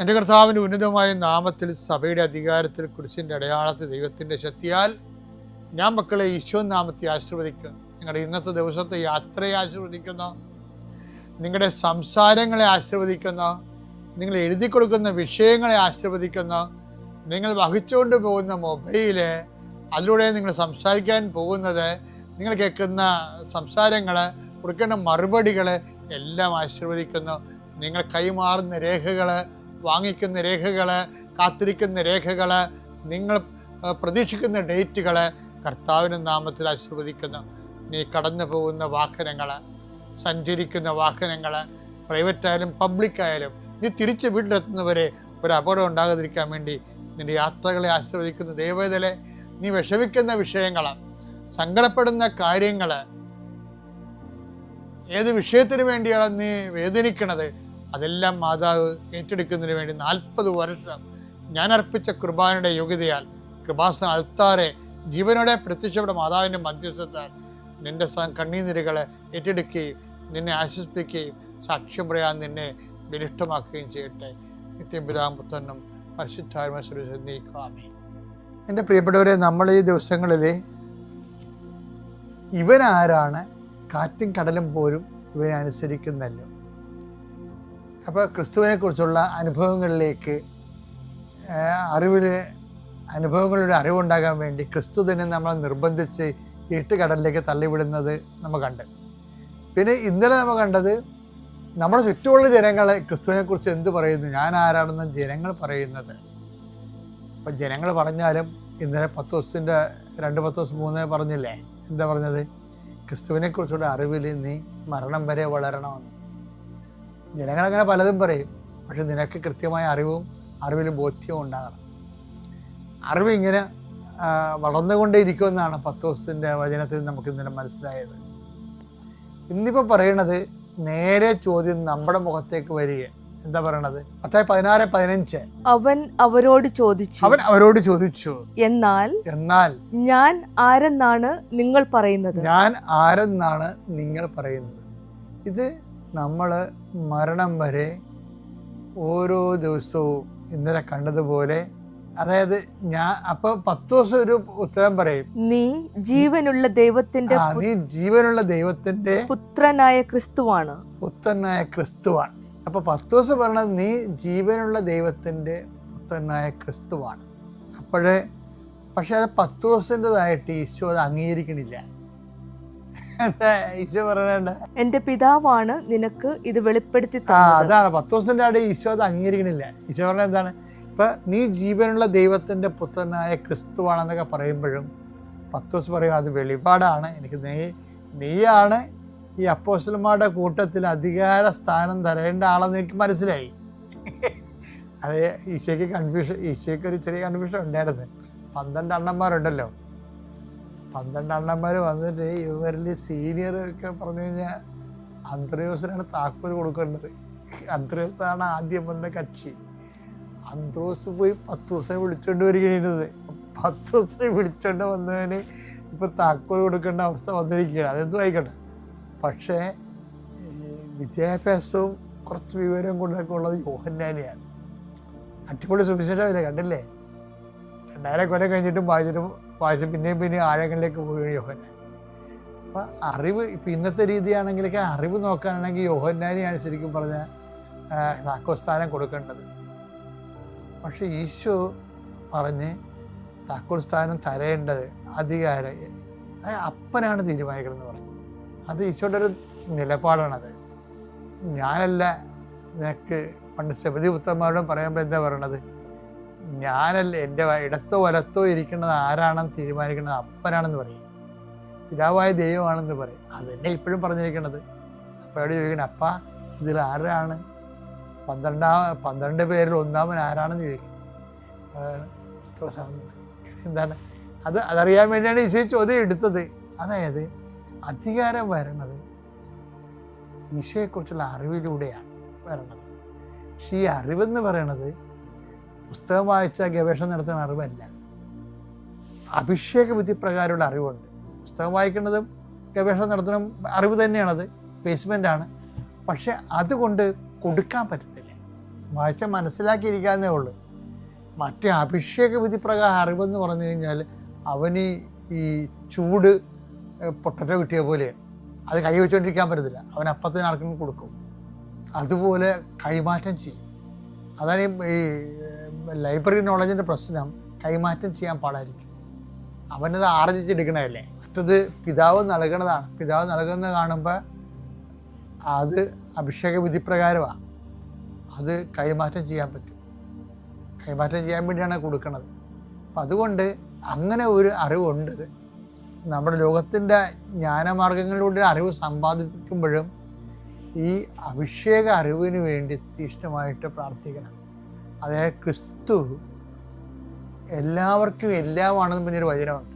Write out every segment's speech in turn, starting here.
എന്റെ കർത്താവിന്റെ ഉന്നതമായ നാമത്തിൽ സഭയുടെ അധികാരത്തിൽ കുരിശിന്റെ അടയാളത്തിൽ ദൈവത്തിന്റെ ശക്തിയാൽ ഞാൻ മക്കളെ ഈശോ നാമത്തെ ആശീർവദിക്കുന്നു. നിങ്ങളുടെ ഇന്നത്തെ ദിവസത്തെ യാത്രയെ ആശീർവദിക്കുന്നു. നിങ്ങളുടെ സംസാരങ്ങളെ ആശീർവദിക്കുന്നു. നിങ്ങൾ എഴുതി കൊടുക്കുന്ന വിഷയങ്ങളെ ആശീർവദിക്കുന്നു. നിങ്ങൾ വഹിച്ചുകൊണ്ട് പോകുന്ന മൊബൈൽ അതിലൂടെ നിങ്ങൾ സംസാരിക്കാൻ പോകുന്നത് നിങ്ങൾ കേൾക്കുന്ന സംസാരങ്ങൾ കൊടുക്കേണ്ട മറുപടികൾ എല്ലാം ആശീർവദിക്കുന്നു. നിങ്ങൾ കൈമാറുന്ന രേഖകൾ വാങ്ങിക്കുന്ന രേഖകൾ കാത്തിരിക്കുന്ന രേഖകൾ നിങ്ങൾ പ്രതീക്ഷിക്കുന്ന ഡേറ്റുകൾ കർത്താവിന്റെ നാമത്തിൽ ആശീർവദിക്കുന്നു. നീ കടന്നു പോകുന്ന വാഹനങ്ങൾ സഞ്ചരിക്കുന്ന വാഹനങ്ങൾ പ്രൈവറ്റ് ആയാലും പബ്ലിക് ആയാലും നീ തിരിച്ച് വീട്ടിലെത്തുന്നവരെ ഒരു അപകടം ഉണ്ടാകാതിരിക്കാൻ വേണ്ടി നിന്റെ യാത്രകളെ ആശീർവദിക്കുന്ന. ദൈവതലെ നീ വിഷമിക്കുന്ന വിഷയങ്ങൾ സങ്കടപ്പെടുന്ന കാര്യങ്ങൾ ഏത് വിഷയത്തിന് വേണ്ടിയാണ് നീ വേദനിക്കണത് അതെല്ലാം മാതാവ് ഏറ്റെടുക്കുന്നതിന് വേണ്ടി നാൽപ്പത് വർഷം ഞാൻ അർപ്പിച്ച കൃപാനയുടെ യോഗ്യതയാൽ കൃപാസന അൾത്താറെ ജീവനോടെ പ്രത്യക്ഷപ്പെട്ട മാതാവിന്റെ മധ്യസ്ഥത്താൽ നിന്റെ കണ്ണീനിരകളെ ഏറ്റെടുക്കുകയും നിന്നെ ആശ്വസിപ്പിക്കുകയും സാക്ഷ്യം പറയാൻ നിന്നെ ബലിഷ്ടമാക്കുകയും ചെയ്യട്ടെ. നിത്യം പിതാമ്പുത്തനും പരിശുദ്ധാത്മസ്വരൂപിക്കാമേ എന്റെ പ്രിയപ്പെട്ടവരെ നമ്മൾ ഈ ദിവസങ്ങളിൽ ഇവനാരാണ് കാറ്റും കടലും പോലും ഇവനെ അനുസരിക്കുന്നല്ലോ. അപ്പോൾ ക്രിസ്തുവിനെക്കുറിച്ചുള്ള അനുഭവങ്ങളിലേക്ക് അറിവിൽ അനുഭവങ്ങളുടെ അറിവുണ്ടാകാൻ വേണ്ടി ക്രിസ്തു തന്നെ നമ്മളെ നിർബന്ധിച്ച് ഇരുട്ട് കടലിലേക്ക് തള്ളിവിടുന്നത് നമ്മൾ കണ്ട്. പിന്നെ ഇന്നലെ നമ്മൾ കണ്ടത് നമ്മുടെ ചുറ്റുമുള്ള ജനങ്ങളെ ക്രിസ്തുവിനെ കുറിച്ച് എന്ത് പറയുന്നു? ഞാൻ ആരാണെന്ന് ജനങ്ങൾ പറയുന്നത്. അപ്പം ജനങ്ങൾ പറഞ്ഞാലും ഇന്നലെ പത്ത് ദിവസത്തിന്റെ രണ്ട് പത്ത് ദിവസം മൂന്ന് പറഞ്ഞില്ലേ? എന്താ പറഞ്ഞത്? ക്രിസ്തുവിനെക്കുറിച്ചുള്ള അറിവിൽ നീ മരണം വരെ വളരണമെന്ന്. ജനങ്ങളങ്ങനെ പലതും പറയും. പക്ഷെ നിനക്ക് കൃത്യമായ അറിവും അറിവിൽ ബോധ്യവും ഉണ്ടാകണം. അറിവ് ഇങ്ങനെ വളർന്നുകൊണ്ടേ പത്ത് ദിവസത്തിന്റെ വചനത്തിൽ നമുക്ക് ഇന്നലെ മനസ്സിലായത്. ഇന്നിപ്പോൾ പറയണത് നേരെ ചോദ്യം നമ്മുടെ മുഖത്തേക്ക് വരിക എന്താ പറയണത്? പത്തായി പതിനാറ് പതിനഞ്ച്. അവൻ അവരോട് ചോദിച്ചു അവൻ അവരോട് ചോദിച്ചു എന്നാൽ എന്നാൽ ഞാൻ ആരെന്നാണ് നിങ്ങൾ പറയുന്നത്? ഞാൻ ആരെന്നാണ് നിങ്ങൾ പറയുന്നത്? ഇത് നമ്മൾ മരണം വരെ ഓരോ ദിവസവും ഇന്നലെ കണ്ടതുപോലെ അതായത് ഞാൻ അപ്പൊ പത്ത് ദിവസം ഒരു ഉത്തരം പറയും. നീ ജീവനുള്ള ദൈവത്തിന്റെ നീ ജീവനുള്ള ദൈവത്തിന്റെ പുത്രനായ ക്രിസ്തുവാണ്. പുത്രനായ ക്രിസ്തുവാണ്. അപ്പൊ പത്ത് ദിവസം പറയണത് നീ ജീവനുള്ള ദൈവത്തിന്റെ പുത്രനായ ക്രിസ്തുവാണ്. അപ്പോഴേ പക്ഷെ അത് പത്ത് ദിവസത്തിന്റെതായിട്ട് ഈശോ അത് അംഗീകരിക്കണില്ല. ഈശോ എന്റെ പിതാവാണ് നിനക്ക് ഇത് വെളിപ്പെടുത്തി ആ അതാണ്. പത്ത് ദിവസത്തിന്റെ അവിടെ ഈശോ അത് അംഗീകരിക്കണില്ല. ഈശോ പറഞ്ഞ എന്താണ്? ഇപ്പൊ നീ ജീവനുള്ള ദൈവത്തിന്റെ പുത്രനായ ക്രിസ്തുവാണെന്നൊക്കെ പറയുമ്പോഴും പത്ത് ദിവസം പറയും അത് വെളിപാടാണ്. എനിക്ക് നീ നീയാണ് ഈ അപ്പോസ്റ്റന്മാരുടെ കൂട്ടത്തിൽ അധികാര സ്ഥാനം തരേണ്ട ആളെന്ന് എനിക്ക് മനസ്സിലായി. അത് ഈശോയ്ക്ക് കൺഫ്യൂഷൻ ഈശോയ്ക്ക് ഒരു ചെറിയ കൺഫ്യൂഷൻ ഉണ്ടായിരുന്നു. പന്ത്രണ്ട് അണ്ണന്മാരുണ്ടല്ലോ. പന്ത്രണ്ട് അണ്ണന്മാർ വന്നിട്ട് ഇവരിൽ സീനിയർ ഒക്കെ പറഞ്ഞു കഴിഞ്ഞാൽ അന്ത്രയോസിനാണ് താക്കോൽ കൊടുക്കേണ്ടത്. അന്ത്രയോസാണ് ആദ്യം വന്ന കക്ഷി. അന്ത്രോസ് പോയി പത്ത് ദിവസം വിളിച്ചോണ്ട് വരികയാണ് പത്ത് ദിവസം വിളിച്ചോണ്ട് വന്നതിന് ഇപ്പം താക്കോൽ കൊടുക്കേണ്ട അവസ്ഥ വന്നിരിക്കുകയാണ്. അതെന്തും ആയിക്കോട്ടെ. പക്ഷേ വിദ്യാഭ്യാസവും കുറച്ച് വിവരവും കൊണ്ടൊക്കെ ഉള്ളത് യോഹന്നാനെയാണ്. അടിപൊളി സുവിശേഷമില്ലേ കണ്ടില്ലേ? രണ്ടായിരം കൊല്ലം കഴിഞ്ഞിട്ടും വായിച്ചിട്ടും വായിച്ച് പിന്നെയും പിന്നെയും ആഴങ്ങളിലേക്ക് പോവുകയാണ് യോഹന്നാൻ. അപ്പം അറിവ് ഇപ്പം ഇന്നത്തെ രീതിയാണെങ്കിലൊക്കെ അറിവ് നോക്കാനാണെങ്കിൽ യോഹന്നാനെയാണ് ശരിക്കും പറഞ്ഞാൽ താക്കോസ്ഥാനം കൊടുക്കേണ്ടത്. പക്ഷെ ഈശോ പറഞ്ഞ് താക്കോൽ സ്ഥാനം തരേണ്ടത് അധികാരം അപ്പനാണ് തീരുമാനിക്കണമെന്ന് പറഞ്ഞു. അത് ഈശോയുടെ ഒരു നിലപാടാണത്. ഞാനല്ല നിനക്ക് പണ്ട് ശബരി പുത്രന്മാരോടും പറയുമ്പോൾ എന്താ പറയണത്? ഞാനല്ല എന്റെ ഇടത്തോ വലത്തോ ഇരിക്കുന്നത് ആരാണെന്ന് തീരുമാനിക്കുന്നത് അപ്പനാണെന്ന് പറയും. പിതാവായ ദൈവമാണെന്ന് പറയും. അത് തന്നെ ഇപ്പോഴും പറഞ്ഞിരിക്കുന്നത്. അപ്പയോട് ചോദിക്കണം അപ്പ ഇതിൽ ആരാണ്? പന്ത്രണ്ടാം പന്ത്രണ്ട് പേരിൽ ഒന്നാമൻ ആരാണെന്ന് ചോദിക്കും. എന്താണ്? അത് അതറിയാൻ വേണ്ടിയാണ് ഈശോ ചോദ്യം എടുത്തത്. അതായത് അധികാരം വരണത് ഈശോയെക്കുറിച്ചുള്ള അറിവിലൂടെയാണ് വരണത്. പക്ഷേ ഈ അറിവെന്ന് പറയണത് പുസ്തകം വായിച്ച ഗവേഷണം നടത്തുന്ന അറിവല്ല. അഭിഷേക വിധി പ്രകാരമുള്ള അറിവുണ്ട്. പുസ്തകം വായിക്കുന്നതും ഗവേഷണം നടത്തണം അറിവ് തന്നെയാണത്. ആണ്. പക്ഷെ അതുകൊണ്ട് കൊടുക്കാൻ പറ്റത്തില്ല. വായിച്ച മനസ്സിലാക്കിയിരിക്കാന്നേ ഉള്ളൂ. മറ്റേ അഭിഷേക വിധി പ്രകാരം അറിവെന്ന് പറഞ്ഞു കഴിഞ്ഞാൽ അവന് ഈ ചൂട് പൊട്ടറ്റോ കിട്ടിയ പോലെയാണ്. അത് കൈ വെച്ചുകൊണ്ടിരിക്കാൻ പറ്റത്തില്ല. അവൻ അപ്പത്തിന് ആർക്കും കൊടുക്കും. അതുപോലെ കൈമാറ്റം ചെയ്യും. അതാണ് ഈ ലൈബ്രറി നോളജിന്റെ പ്രശ്നം കൈമാറ്റം ചെയ്യാൻ പാടായിരിക്കും. അവനത് ആർജിച്ചെടുക്കണതല്ലേ മറ്റത് പിതാവ് നൽകണതാണ്. പിതാവ് നൽകുന്നത് കാണുമ്പോൾ അത് അഭിഷേക വിധി പ്രകാരമാണ് അത് കൈമാറ്റം ചെയ്യാൻ പറ്റും. കൈമാറ്റം ചെയ്യാൻ വേണ്ടിയാണ് കൊടുക്കുന്നത് അപ്പം അതുകൊണ്ട് അങ്ങനെ ഒരു അറിവുണ്ട്. നമ്മുടെ ലോകത്തിന്റെ ജ്ഞാനമാർഗങ്ങളിലൂടെ അറിവ് സമ്പാദിക്കുമ്പോഴും ഈ അഭിഷേക അറിവിന് വേണ്ടി തീഷ്ണമായിട്ട് പ്രാർത്ഥിക്കണം. അതായത് ക്രിസ്തു എല്ലാവർക്കും എല്ലാമാണെന്ന് പറഞ്ഞൊരു വചനമുണ്ട്.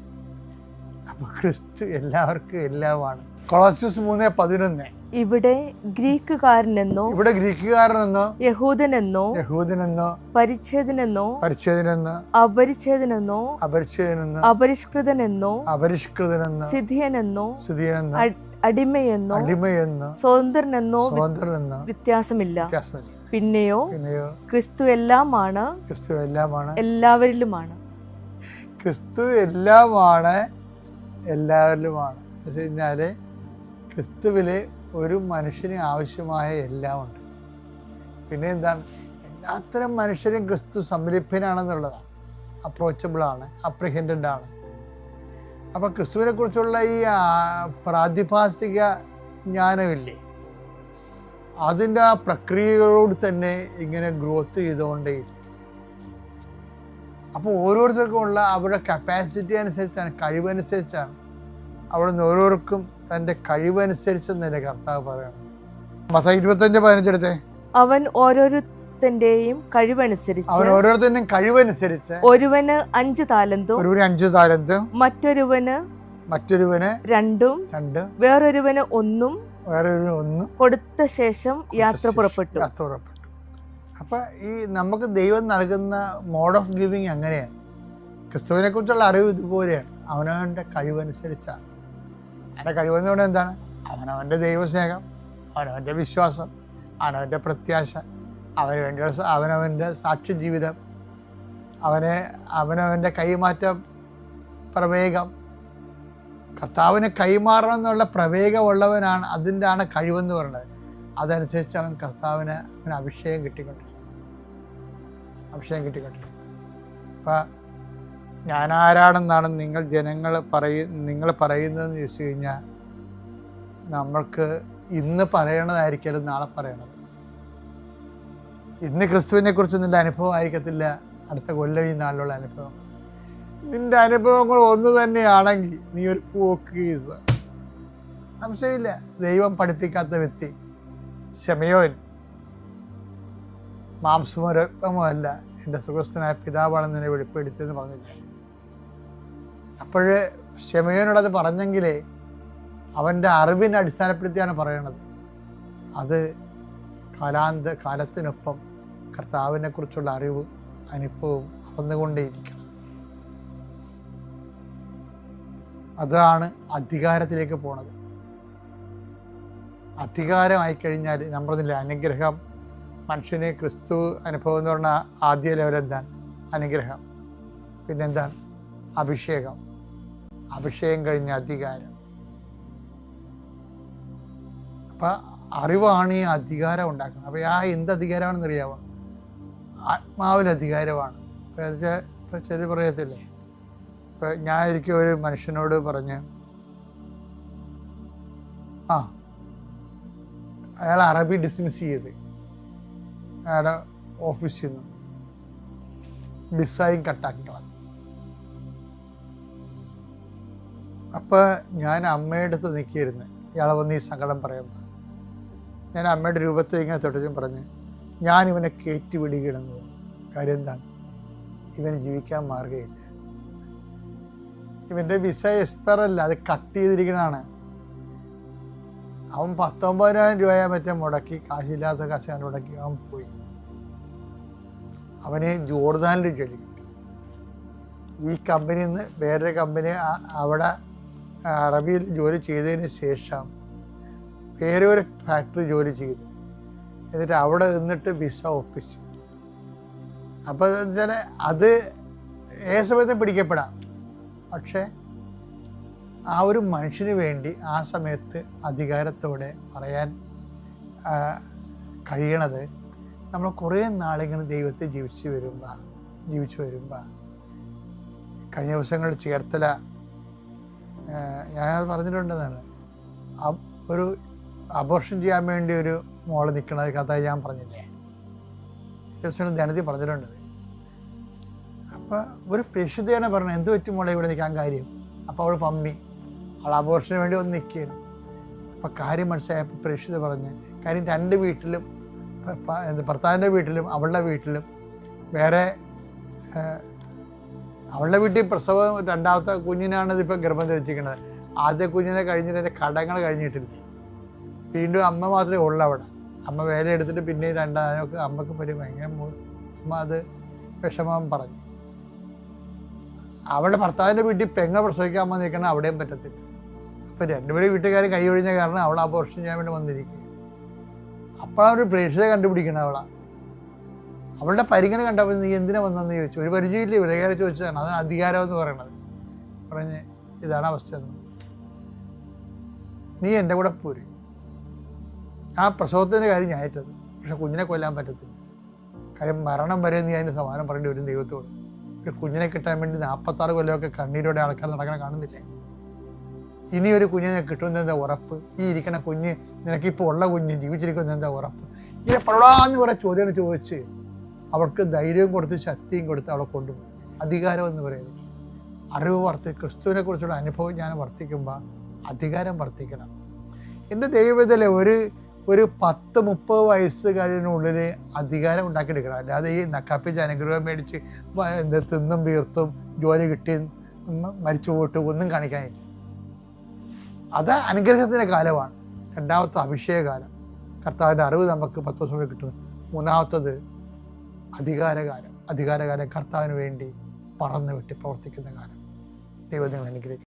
അപ്പോൾ ക്രിസ്തു എല്ലാവർക്കും എല്ലാമാണ് കൊളോസിയസ് മൂന്ന് പതിനൊന്ന്. ഇവിടെ ഗ്രീക്കുകാരനെന്നോ ഇവിടെ ഗ്രീക്കുകാരനെന്നോ യഹൂദനെന്നോ യഹൂദനെന്നോ പരിച്ഛേദനെന്നോ പരിച്ഛേദനെന്നോ അപരിച്ഛേദനെന്നോ അപരിച്ഛേദനെന്നോ അപരിഷ്കൃതനെന്നോ അപരിഷ്കൃതനെന്നോ സിധിയനെന്നോ സിദ്ധിയെന്നോ അ- അടിമയെന്നോ അടിമയെന്നോ സ്വതന്ത്രനെന്നോ സ്വതന്ത്രനെന്നോ വ്യത്യാസമില്ല. വ്യത്യാസമില്ല. പിന്നെയോ? പിന്നെയോ? ക്രിസ്തു എല്ലാമാണ് ക്രിസ്തു എല്ലാമാണ് എല്ലാവരിലുമാണ്. ക്രിസ്തു എല്ലാമാണ് എല്ലാവരിലുമാണ്. എന്ന് വെച്ച് കഴിഞ്ഞാൽ ക്രിസ്തുവിൽ ഒരു മനുഷ്യന് ആവശ്യമായ എല്ലാം ഉണ്ട്. പിന്നെ എന്താണ്? എല്ലാത്തരം മനുഷ്യരും ക്രിസ്തു സംരംഭനാണെന്നുള്ളതാണ് അപ്രോച്ചബിളാണ് അപ്രിഹെൻഡന്റ് ആണ്. അപ്പം ക്രിസ്തുവിനെ കുറിച്ചുള്ള ഈ പ്രാതിഭാസിക ജ്ഞാനമില്ലേ? അതിന്റെ ആ പ്രക്രിയകളോട് തന്നെ ഇങ്ങനെ ഗ്രോത്ത് ചെയ്തുകൊണ്ടേയിരിക്കും. അപ്പോൾ ഓരോരുത്തർക്കും ഉള്ള അവരുടെ കപ്പാസിറ്റി അനുസരിച്ചാണ് കഴിവനുസരിച്ചാണ് അവിടെ നിന്ന് ഓരോരുത്തർക്കും തന്റെ കഴിവനുസരിച്ച് തന്നെ കർത്താവ് പറയണം മത ഇരുപത്തഞ്ച് പതിനഞ്ചെടുത്തെ അവൻ ഓരോരുത്തന്റെയും കഴിവനുസരിച്ച് അവൻ ഓരോരുത്തരുടെയും കഴിവനുസരിച്ച് ഒരുവന് അഞ്ച് താലന്തും ഒരുവന് അഞ്ച് താലന്ത് മറ്റൊരുവന് മറ്റൊരുവന് രണ്ടും രണ്ട് വേറൊരുവന് ഒന്നും വേറെ ഒരു ഒന്ന് കൊടുത്ത ശേഷം യാത്ര പുറപ്പെട്ടു. യാത്ര പുറപ്പെട്ടു. അപ്പം ഈ നമുക്ക് ദൈവം നൽകുന്ന മോഡ് ഓഫ് ഗിവിങ് അങ്ങനെയാണ് ക്രിസ്തുവിനെ കുറിച്ചുള്ള അറിവ് ഇതുപോലെയാണ്. അവനവന്റെ കഴിവനുസരിച്ചാണ്. അവന്റെ കഴിവെന്ന് പറഞ്ഞാൽ എന്താണ്? അവനവന്റെ ദൈവസ്നേഹം അവനവന്റെ വിശ്വാസം അവനവന്റെ പ്രത്യാശ അവന് വേണ്ടിയുള്ള അവനവന്റെ സാക്ഷ്യ ജീവിതം അവനെ അവനവന്റെ കൈമാറ്റ പ്രവേഗം കർത്താവിന് കൈമാറണം എന്നുള്ള പ്രവേഗമുള്ളവനാണ് അതിന്റെ ആണ് കഴിവെന്ന് പറയുന്നത്. അതനുസരിച്ച് അവൻ കർത്താവിന് അവന് അഭിഷേകം കിട്ടിക്കൊണ്ടിരിക്കും അഭിഷേകം കിട്ടിക്കൊണ്ടിരിക്കും അപ്പം ഞാനാരാണെന്നാണ് നിങ്ങൾ ജനങ്ങൾ പറയ നിങ്ങൾ പറയുന്നതെന്ന് ചോദിച്ചു കഴിഞ്ഞാൽ നമ്മൾക്ക് ഇന്ന് പറയണതായിരിക്കരുത് നാളെ പറയണത്. ഇന്ന് ക്രിസ്തുവിനെ കുറിച്ചൊന്നും അനുഭവം ആയിരിക്കത്തില്ല അടുത്ത കൊല്ലം ഈ നാളിലുള്ള അനുഭവം. നിന്റെ അനുഭവങ്ങൾ ഒന്ന് തന്നെയാണെങ്കിൽ നീ ഒരു പോക്കീസ് സംശയമില്ല. ദൈവം പഠിപ്പിക്കാത്ത വ്യക്തി. ശമയോൻ. മാംസമോ രക്തമോ അല്ല എന്റെ സുഖസ്ഥനായ പിതാവാണെന്ന് എന്നെ വെളിപ്പെടുത്തിയെന്ന് പറഞ്ഞില്ല? അപ്പോഴ് ക്ഷമയോനോടത് പറഞ്ഞെങ്കിലേ അവന്റെ അറിവിനെ അടിസ്ഥാനപ്പെടുത്തിയാണ് പറയണത്. അത് കാലാന്ത കാലത്തിനൊപ്പം കർത്താവിനെക്കുറിച്ചുള്ള അറിവ് അനുഭവം വളർന്നുകൊണ്ടേയിരിക്കണം അതാണ് അധികാരത്തിലേക്ക് പോണത്. അധികാരമായി കഴിഞ്ഞാൽ നമ്മൾ പറഞ്ഞില്ലേ അനുഗ്രഹം മനുഷ്യന് ക്രിസ്തു അനുഭവം എന്ന് പറഞ്ഞാൽ ആദ്യ ലെവൽ എന്താണ്? അനുഗ്രഹം. പിന്നെന്താണ്? അഭിഷേകം. അഭിഷേകം കഴിഞ്ഞ അധികാരം. അപ്പം അറിവാണ് ഈ അധികാരം ഉണ്ടാക്കുന്നത്. അപ്പോൾ ആ എന്ത് അധികാരമാണെന്ന് അറിയാമോ ആത്മാവിൽ അധികാരമാണ്. ഇപ്പം ചില പറയത്തില്ലേ? ഇപ്പം ഞാൻ ഒരിക്കൽ ഒരു മനുഷ്യനോട് പറഞ്ഞ് ആ അയാൾ അറബി ഡിസ്മിസ് ചെയ്ത് അയാളുടെ ഓഫീസിൽ നിന്ന് ഡിസൈൻ കട്ടാക്കി കളഞ്ഞു. അപ്പോൾ ഞാൻ അമ്മയുടെ അടുത്ത് നിൽക്കിയിരുന്നു. ഇയാളെ വന്ന് ഈ സങ്കടം പറയാൻ പറഞ്ഞു. ഞാൻ അമ്മയുടെ രൂപത്തെ ഇങ്ങനെ തൊട്ടും പറഞ്ഞ് ഞാൻ ഇവനെ കയറ്റി വിടുകയാണെന്ന് കാര്യം എന്താണ്? ഇവന് ജീവിക്കാൻ മാർഗമില്ല ഇവന്റെ വിസ എക്സ്പയർ അല്ല അത് കട്ട് ചെയ്തിരിക്കണതാണ്. അവൻ പത്തൊമ്പതിനായിരം രൂപയാ മറ്റേ മുടക്കി കാശില്ലാത്ത കാശ് അവൻ മുടക്കി അവൻ പോയി. അവന് ജോർദാനിൽ ജോലി ഈ കമ്പനിയിൽ നിന്ന് വേറൊരു കമ്പനി അവിടെ അറബിയിൽ ജോലി ചെയ്തതിന് ശേഷം വേറെ ഒരു ഫാക്ടറി ജോലി ചെയ്തു. എന്നിട്ട് അവിടെ നിന്നിട്ട് വിസ ഒപ്പിച്ചു. അപ്പോൾ അത് ഏ സമയത്തും പിടിക്കപ്പെടാം. പക്ഷേ ആ ഒരു മനുഷ്യന് വേണ്ടി ആ സമയത്ത് അധികാരത്തോടെ പറയാൻ കഴിയണത് നമ്മൾ കുറേ നാളിങ്ങനെ ദൈവത്തെ ജീവിച്ച് വരുമ്പോൾ ജീവിച്ചു വരുമ്പോൾ കഴിഞ്ഞ ദിവസങ്ങളിൽ ചേർത്തല ഞാനത് പറഞ്ഞിട്ടുണ്ടെന്നാണ്. ഒരു അബോർഷൻ ചെയ്യാൻ വേണ്ടി ഒരു മോൾ നിൽക്കണ കഥ ഞാൻ പറഞ്ഞില്ലേ? ദിവസങ്ങൾ ധനത്തിൽ പറഞ്ഞിട്ടുണ്ട് അപ്പോൾ ഒരു പ്രസിദ്ധയാണ് പറഞ്ഞത് എന്ത് പറ്റും മോളെ ഇവിടെ നിൽക്കാൻ കാര്യം? അപ്പോൾ അവൾ പമ്മി അവൾ അബോർഷന് വേണ്ടി ഒന്ന് നിൽക്കുകയാണ്. അപ്പോൾ കാര്യം മനസ്സിലായപ്പോൾ പ്രേക്ഷിത പറഞ്ഞ് കാര്യം രണ്ട് വീട്ടിലും ഭർത്താവിന്റെ വീട്ടിലും അവളുടെ വീട്ടിലും വേറെ അവളുടെ വീട്ടിൽ പ്രസവം രണ്ടാമത്തെ കുഞ്ഞിനാണ് ഇതിപ്പോൾ ഗർഭം ധരിച്ചിരിക്കുന്നത്. ആദ്യ കുഞ്ഞിനെ കഴിഞ്ഞിട്ട് എന്റെ കടങ്ങൾ കഴിഞ്ഞിട്ടില്ല. വീണ്ടും അമ്മ മാത്രമേ ഉള്ളൂ അവിടെ. അമ്മ വേല എടുത്തിട്ട് പിന്നെ രണ്ടാമൊക്കെ അമ്മയ്ക്ക് പറ്റും ഭയങ്കര അമ്മ അത് വിഷമം പറഞ്ഞു. അവളുടെ ഭർത്താവിന്റെ വീട്ടിൽ പെങ്ങ പ്രസവിക്കാൻ വന്നിരിക്കണം അവിടെയും പറ്റത്തില്ല. അപ്പം രണ്ടുപേരും വീട്ടുകാരും കൈ ഒഴിഞ്ഞ കാരണം അവൾ അബോർഷൻ ചെയ്യാൻ വേണ്ടി വന്നിരിക്കുക അപ്പോഴാണ് ഒരു പ്രേക്ഷിത കണ്ടുപിടിക്കണം അവളെ. അവളുടെ പരിഗണന കണ്ടപ്പോൾ നീ എന്തിനാ വന്നെന്ന് ചോദിച്ചു. ഒരു പരിചയമില്ല ഇവരെ ചോദിച്ചതാണ്. അതാണ് അധികാരം എന്ന് പറയണത്. പറഞ്ഞ് ഇതാണ് അവസ്ഥ നീ എന്റെ കൂടെ പോര്. ആ പ്രസവത്തിന്റെ കാര്യം ഞാൻ പക്ഷെ കുഞ്ഞിനെ കൊല്ലാൻ പറ്റത്തില്ല. കാര്യം മരണം വരെ നീ അതിന് സമാനം പറയേണ്ടി വരും ദൈവത്തോട്. ഒരു കുഞ്ഞിനെ കിട്ടാൻ വേണ്ടി നാൽപ്പത്താറ് കൊല്ലമൊക്കെ കണ്ണീരോടെ ആൾക്കാർ നടക്കണ കാണുന്നില്ലേ? ഇനി ഒരു കുഞ്ഞിനെ കിട്ടുന്നതിന്റെ ഉറപ്പ്? ഈ ഇരിക്കുന്ന കുഞ്ഞ് നിനക്കിപ്പോൾ ഉള്ള കുഞ്ഞ് ജീവിച്ചിരിക്കുന്നതിന്റെ ഉറപ്പ്? ഇങ്ങനെ പടാന്ന് കുറേ ചോദ്യങ്ങൾ ചോദിച്ച് അവൾക്ക് ധൈര്യവും കൊടുത്ത് ശക്തിയും കൊടുത്ത് അവളെ കൊണ്ടുപോയി. അധികാരം എന്ന് പറയുന്നത് അറിവ് വർത്തി ക്രിസ്തുവിനെ കുറിച്ചുള്ള അനുഭവം ഞാൻ വർത്തിക്കുമ്പോൾ അധികാരം വർത്തിക്കണം. എന്റെ ദൈവത്തിലെ ഒരു ഒരു പത്ത് മുപ്പത് വയസ്സ് കഴിഞ്ഞുള്ളിൽ അധികാരം ഉണ്ടാക്കിയെടുക്കണം. അല്ലാതെ ഈ നക്കാപ്പി ജനഗ്രഹം മേടിച്ച് എന്താ തിന്നും വീർത്തും ജോലി കിട്ടി മരിച്ചു പോയിട്ട് ഒന്നും കാണിക്കാനില്ല. അത് അനുഗ്രഹത്തിന്റെ കാലമാണ്. രണ്ടാമത്തെ അഭിഷേകകാലം. കർത്താവിന്റെ അറിവ് നമുക്ക് പത്ത് വർഷം കൂടെ കിട്ടുന്നു മൂന്നാമത്തത് അധികാരകാലം. അധികാരകാലം കർത്താവിന് വേണ്ടി പറന്നു വിട്ട് പ്രവർത്തിക്കുന്ന കാലം. ദൈവം നിങ്ങൾ അനുഗ്രഹിക്കും